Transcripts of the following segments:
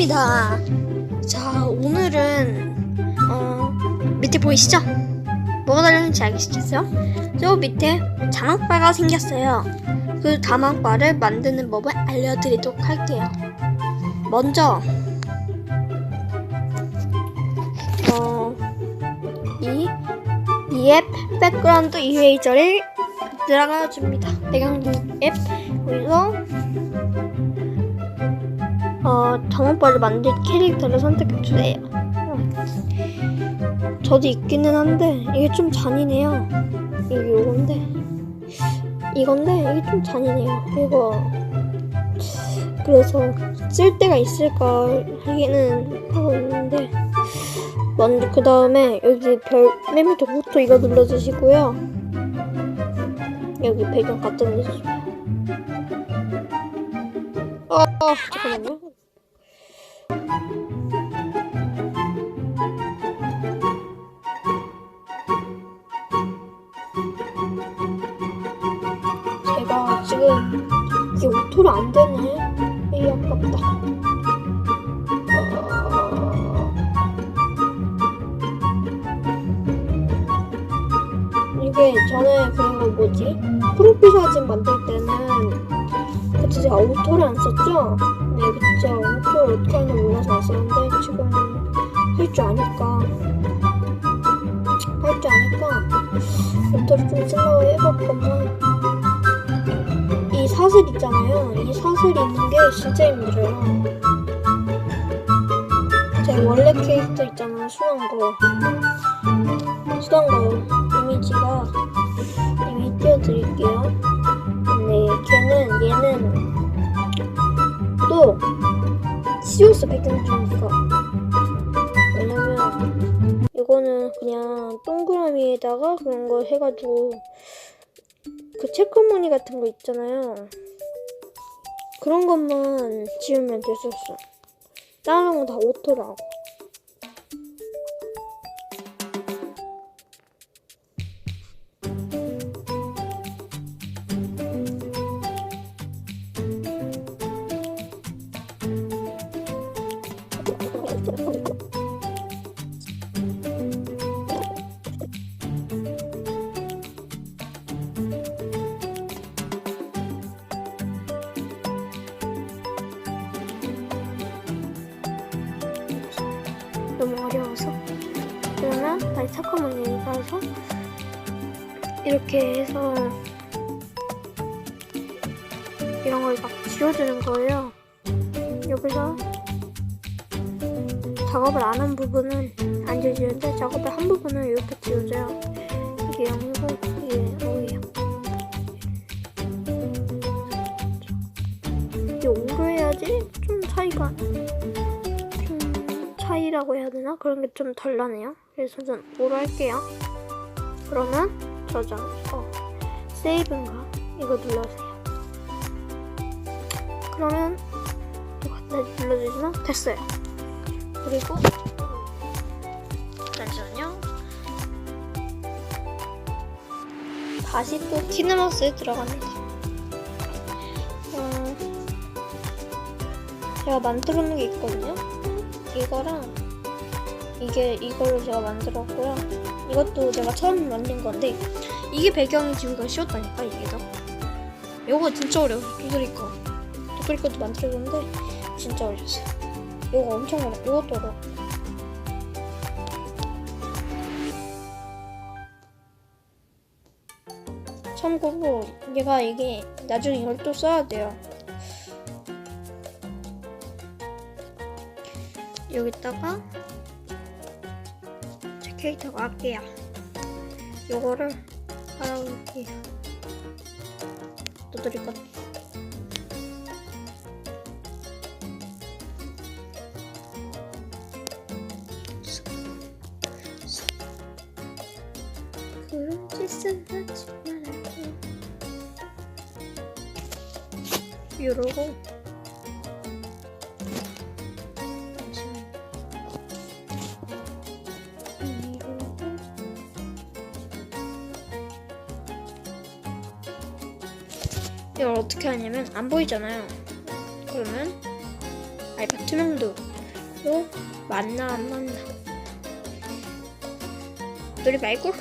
쯔입니다 자 오늘은 어 밑에 보이시죠? 뭐가 달렸는지 알겠어요? 저 밑에 자막바가 생겼어요 그 자막바를 만드는 법을 알려드리도록 할게요 먼저 어, 이, 이앱 백그라운드 이레이저를 들어가 줍니다 배경도 앱 여기서 어, 정오빠를 만들 캐릭터를 선택해 주세요. 저도 있기는 한데 이게 좀 잔인해요. 이게 요건데 이건데 이게 좀 잔인해요. 이거 그래서 쓸 데가 있을까 하기는 하고 있는데 먼저 그 다음에 여기 별 맨 밑에 호토 이거 눌러주시고요. 여기 배경 갖다 놓으시고요. 어, 잠깐만요. 오토로 안 되네. 에이 아깝다. 어, 이게 전에 거 뭐지? 프로필 사진 만들 때는 그때 제가 오토를 안 썼죠? 네, 그쵸. 오토를 어떻게 하는지 몰라서 안 썼는데 지금 할 줄 아니까 할 줄 아니까 오토를 좀 쓰려고 이 사슬 있잖아요. 이 사슬이 있는 게 진짜 힘들어요. 제 원래 캐릭터 있잖아요. 수단거. 수단거 이미지가 이미 띄워드릴게요. 네, 걔는 얘는 또 배경 중이니까 왜냐면 이거는 그냥 동그라미에다가 그런 거 해가지고 그 체크무늬 같은 거 있잖아요. 그런 것만 지우면 됐었어. 다른 건 다 오토로 하고. 여기서 작업을 안 한 부분은 안 지워지는데 작업을 한 부분은 이렇게 지워져요. 이게 0이고 이게 5예요. 이게 5로 해야지 좀 차이가 좀 차이라고 해야 되나? 그런 게 좀 덜 나네요. 그래서 전 5로 할게요. 그러면 저장, 어, 세이브인가? 이거 눌러주세요. 그러면 네, 눌러주시면 됐어요. 그리고 잠시만요. 다시 또 키네마스에 들어갑니다. 어, 제가 만들어 놓은 게 있거든요. 이거랑 이게 이걸로 제가 만들었고요. 이것도 제가 처음 만든 건데 이게 배경이 지우기가 쉬웠다니까 이게 더. 요거 진짜 어려워. 두드리 거. 두드리 것도 만들었는데 진짜 어려웠어요. 요거 엄청 어려워. 요것도 어려워. 참고로 얘가 이게 나중에 이걸 또 써야 돼요. 여기다가 제 캐릭터가 할게요. 요거를 깔아볼게요. 두드릴 것. 이러고. 이걸 어떻게 하냐면 안 보이잖아요. 그러면 투명도로 맞나 안 맞나. 노래 말고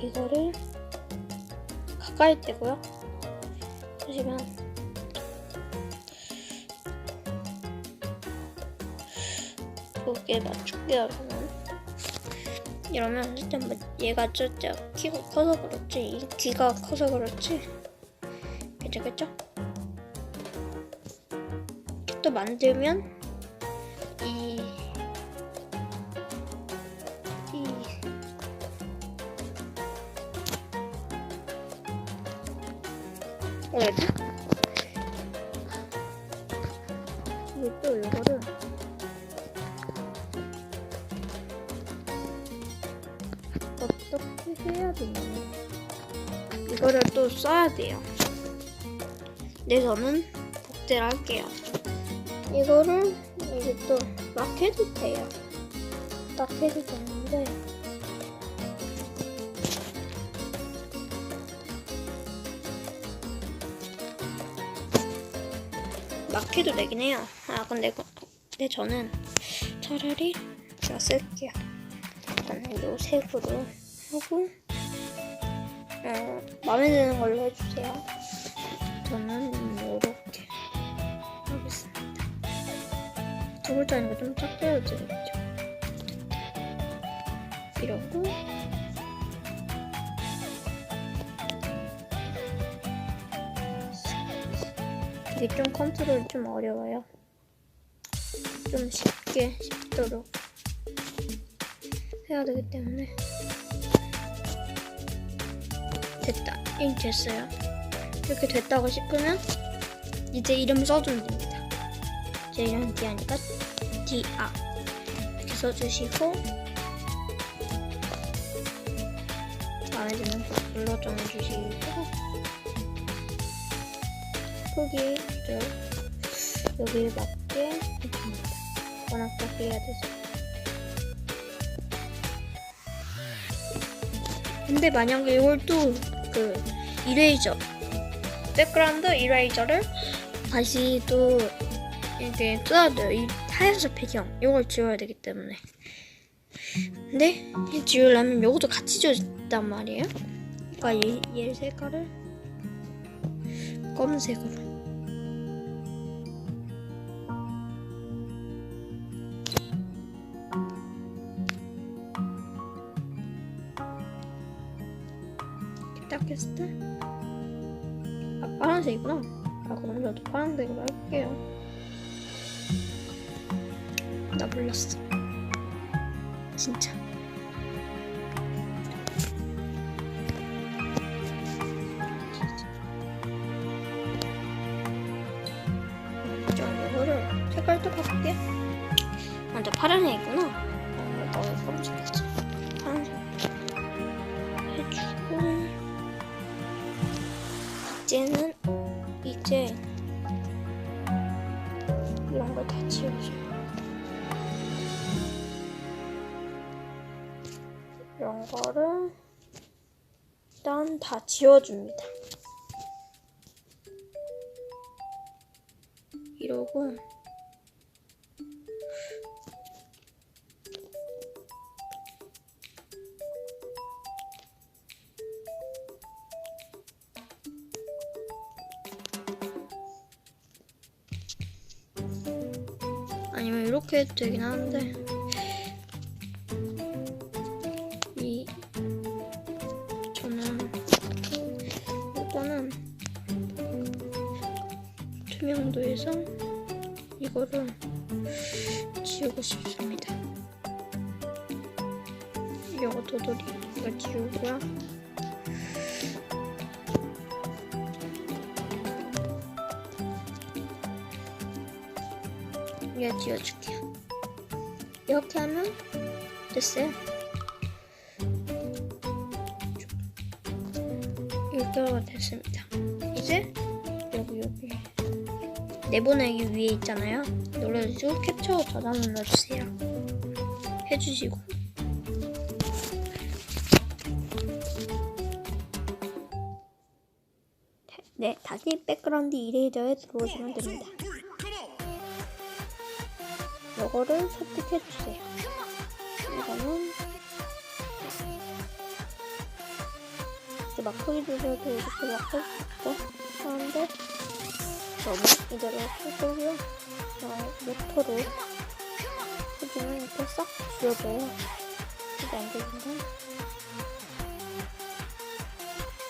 이거를 가까이 떼고요 보시면 두개 맞출게요 저는 이러면 일단 뭐 얘가 진짜 키가 커서 그렇지 이 귀가 커서 그렇지 괜찮겠죠? 또 만들면 이 이, 뭐라지? 이게 또 이거를 어떻게 해야 되나? 이거를 또 써야 돼요. 네, 저는 복제를 할게요. 이거를 이제 또 막 해도 돼요. 막 해도 되는 데막 해도 되긴 해요. 아 근데 그- 근데 저는 차라리 제가 쓸게요. 일단 요 색으로 하고 어, 마음에 드는 걸로 해주세요. 저는 이렇게 하겠습니다. 두 글자니까 좀 작게 해도 되겠죠. 이러고 이게 좀 컨트롤이 좀 어려워요. 좀 쉽게 쉽도록 해야 되기 때문에 됐다. 잉 됐어요. 이렇게 됐다고 싶으면 이제 이름 써주면 됩니다. 제 이름은 디아니까 디아 이렇게 써주시고 마음에 드는 거 눌러 정해주시고 크기를 여기에 맞게 해줍니다. 워낙 작게 해야 돼서 근데 만약에 이걸 또 그 이레이저 백그라운드 이레이저를 다시 또 이렇게 써야 돼요. 이 하얀색 배경 이걸 지워야 되기 때문에. 근데 이 지우려면 이것도 같이 지워진단 말이에요. 그러니까 얘, 얘 색깔을 검은색으로. 했을 때, 아, 파란색이구나. 아, 그럼 저도 파란색으로 할게요. 나 몰랐어. 진짜. 이런 걸다 지워줘요. 이런 거를 일단 다 지워줍니다. 이러고 되긴 하는데 이 저는 이거는 투명도에서 이거를 지우고 싶습니다. 이거 도돌이 이거 지우고요. 이렇게 하면 됐어요. 이렇게 됐습니다. 이제 여기 여기 내보내기 위에 있잖아요. 눌러주시고 캡처 저장 눌러주세요. 해주시고 네, 다시 백그라운드 이레이저에 들어오시면 됩니다. 요거를 선택해주세요. 이렇게 막 크게 주셔도 이렇게 막할수 있고 하는데 저는 이대로 할 거고요. 어, 모터로 해주면 이렇게 싹 지워져요. 이게 안 되는데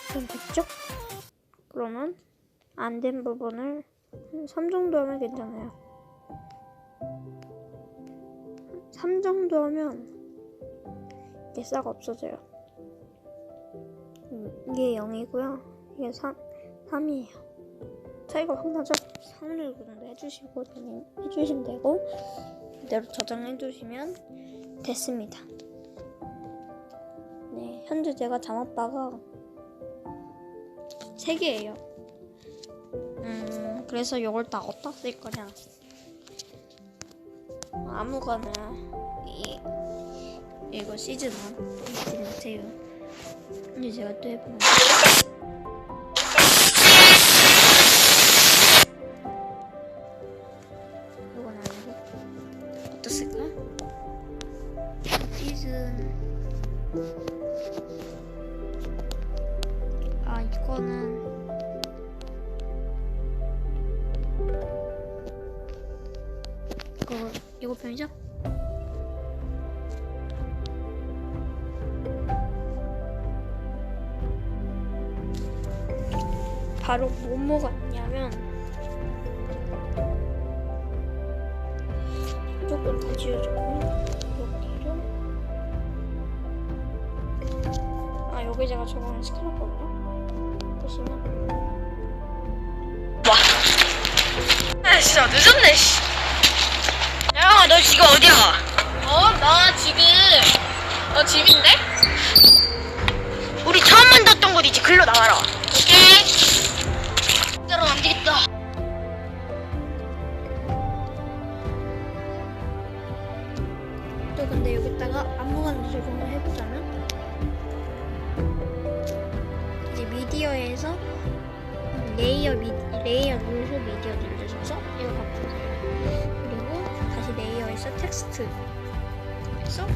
그럼 됐죠? 그러면 안 된 부분을 한 3 정도 하면 괜찮아요. 3 정도 하면 이게 싹 없어져요. 음, 이게 0이고요. 이게 3, 3이에요. 차이가 확 나죠? 3을 정도 해주시고 해주시면 되고 그대로 저장해주시면 됐습니다. 네, 현재 제가 잠옷바가 3개예요. 음, 그래서 이걸 다 어디다 쓸 거냐? 아무거나 이 이거 시즌 1 잊지 마세요. 이제 제가 또 어디다 쓸까? 시즌 아 이거는 이거 이거 편이죠? 바로 뭐뭐 같냐면 조금 더 지워줬고요. 여기로 아 여기 제가 저번에 시켜놨거든요. 보시면 아 진짜 늦었네 씨. 야, 너 지금 어디야? 어? 나 지금 너 집인데? 우리 처음 만났던 곳이지. 글로 나와라. 오케이. 미, 레이어 누르셔 미디어 누르셔서 이거 바꾸세요 그리고 다시 레이어에서 텍스트 해서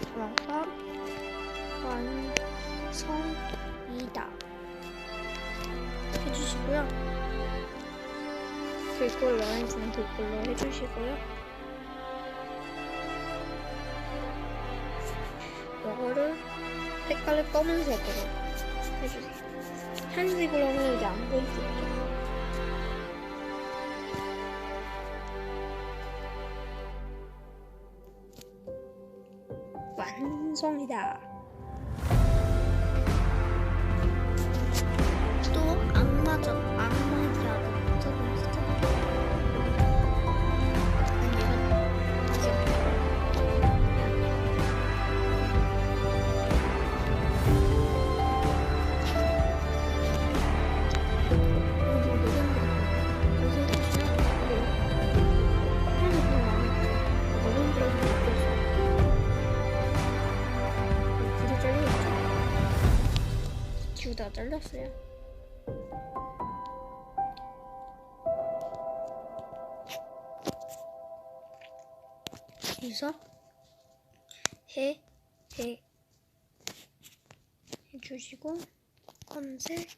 드라마가 완성이다 해주시고요. 글꼴 러렌즈는 글꼴로 해주시고요. 이거를 색깔을 검은색으로 해주세요. 한색으로 하면 이게 안 보일 수 있죠. 완성이다. 또 악마죠. 잘렸어요. 그래서 해, 해 해주시고 검색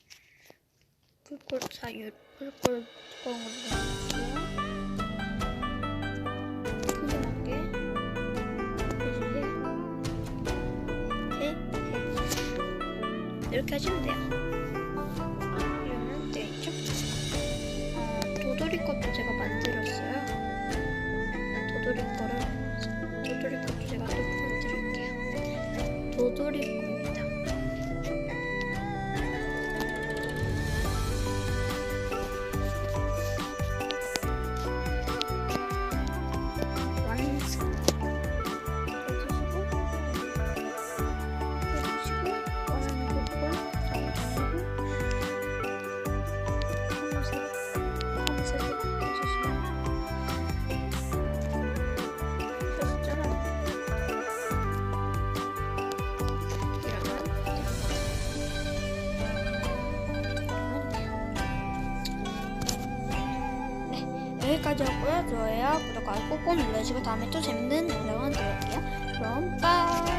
꿀꿀 사유 꿀꿀 뚜껑으로 이렇게 하시면 돼요. 여기까지였고요. 좋아요, 구독하기 꼭꼭 눌러주시고 다음에 또 재밌는 영상을 보여드릴게요. 그럼 빠